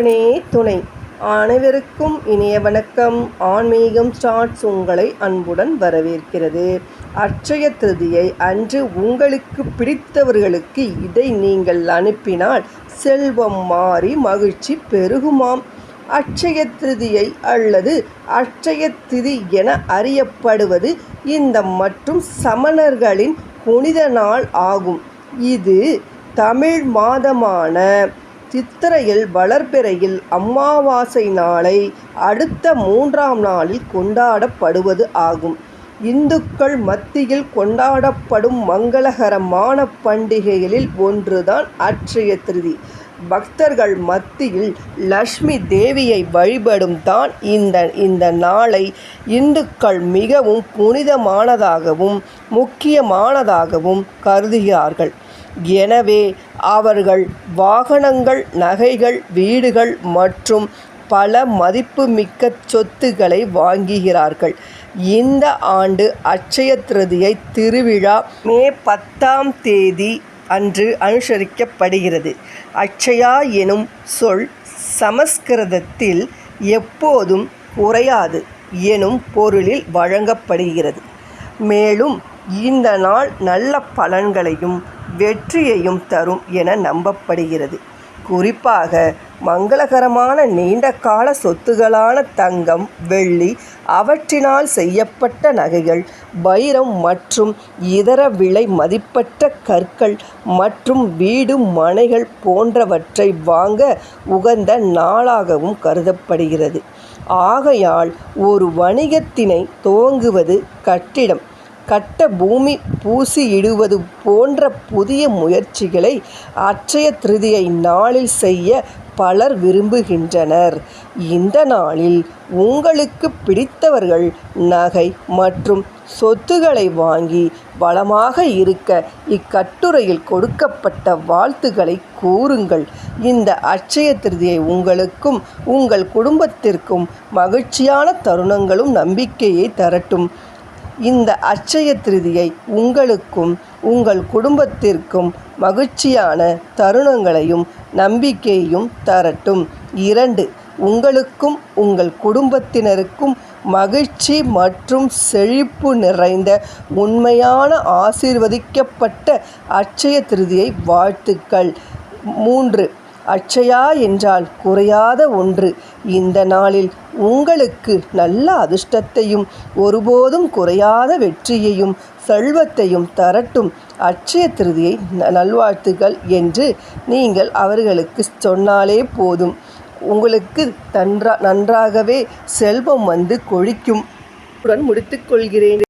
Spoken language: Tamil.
முருகனே துணை. அனைவருக்கும் இனிய வணக்கம். ஆன்மீகம் ஸ்டார்ட்ஸ் உங்களை அன்புடன் வரவேற்கிறது. அட்சய திருதியை அன்று உங்களுக்கு பிடித்தவர்களுக்கு இதை நீங்கள் அனுப்பினால் செல்வம் மாறி மகிழ்ச்சி பெருகுமாம். அட்சய திருதியை அல்லது அட்சய திதி என அறியப்படுவது இந்த மற்றும் சமணர்களின் புனித நாள் ஆகும். இது தமிழ் மாதமான சித்திரையில் வளர்பிறையில் அமாவாசை நாளை அடுத்த மூன்றாம் நாளில் கொண்டாடப்படுவது ஆகும். இந்துக்கள் மத்தியில் கொண்டாடப்படும் மங்களகரமான பண்டிகைகளில் ஒன்றுதான் அட்சய திருதி. பக்தர்கள் மத்தியில் லக்ஷ்மி தேவியை வழிபடும் தான் இந்த இந்த நாளை இந்துக்கள் மிகவும் புனிதமானதாகவும் முக்கியமானதாகவும் கருதுகிறார்கள். எனவே அவர்கள் வாகனங்கள் நகைகள் வீடுகள் மற்றும் பல மதிப்புமிக்க சொத்துக்களை வாங்குகிறார்கள். இந்த ஆண்டு அட்சய திருதியை திருவிழா மே பத்தாம் தேதி அன்று அனுசரிக்கப்படுகிறது. அட்சயா எனும் சொல் சமஸ்கிருதத்தில் எப்போதும் குறையாது எனும் பொருளில் வழங்கப்படுகிறது. மேலும் இந்த நாள் நல்ல பலன்களையும் வெற்றியையும் தரும் என நம்பப்படுகிறது. குறிப்பாக மங்களகரமான நீண்ட கால சொத்துகளான தங்கம் வெள்ளி அவற்றினால் செய்யப்பட்ட நகைகள் வைரம் மற்றும் இதர விலை மதிப்பற்ற கற்கள் மற்றும் வீடு மனைகள் போன்றவற்றை வாங்க உகந்த நாளாகவும் கருதப்படுகிறது. ஆகையால் ஒரு வணிகத்தினை துவங்குவது கட்டிடம். கட்ட பூமி பூசியிடுவது போன்ற புதிய முயற்சிகளை அட்சய திருதியை நாளில் செய்ய பலர் விரும்புகின்றனர். இந்த நாளில் உங்களுக்கு பிடித்தவர்கள் நகை மற்றும் சொத்துக்களை வாங்கி வளமாக இருக்க இக்கட்டுரையில் கொடுக்கப்பட்ட வாழ்த்துக்களை கூறுங்கள். இந்த அட்சய திருதியை உங்களுக்கும் உங்கள் குடும்பத்திற்கும் மகிழ்ச்சியான தருணங்களும் நம்பிக்கையை தரட்டும். இந்த அட்சய திருதியை உங்களுக்கும் உங்கள் குடும்பத்திற்கும் மகிழ்ச்சியான தருணங்களையும் நம்பிக்கையையும் தரட்டும். இரண்டு உங்களுக்கும் உங்கள் குடும்பத்தினருக்கும் மகிழ்ச்சி மற்றும் செழிப்பு நிறைந்த உண்மையான ஆசீர்வதிக்கப்பட்ட அட்சய திருதியை வாழ்த்துக்கள். மூன்று அட்சயா என்றால் குறையாத ஒன்று. இந்த நாளில் உங்களுக்கு நல்ல அதிர்ஷ்டத்தையும் ஒருபோதும் குறையாத வெற்றியையும் செல்வத்தையும் தரட்டும். அட்சய திருதியை நல்வாழ்த்துகள் என்று நீங்கள் அவர்களுக்கு சொன்னாலே போதும். உங்களுக்கு தன்றா நன்றாகவே செல்வம் வந்து கொழிக்கும். உடன் முடித்துக்கொள்கிறேன்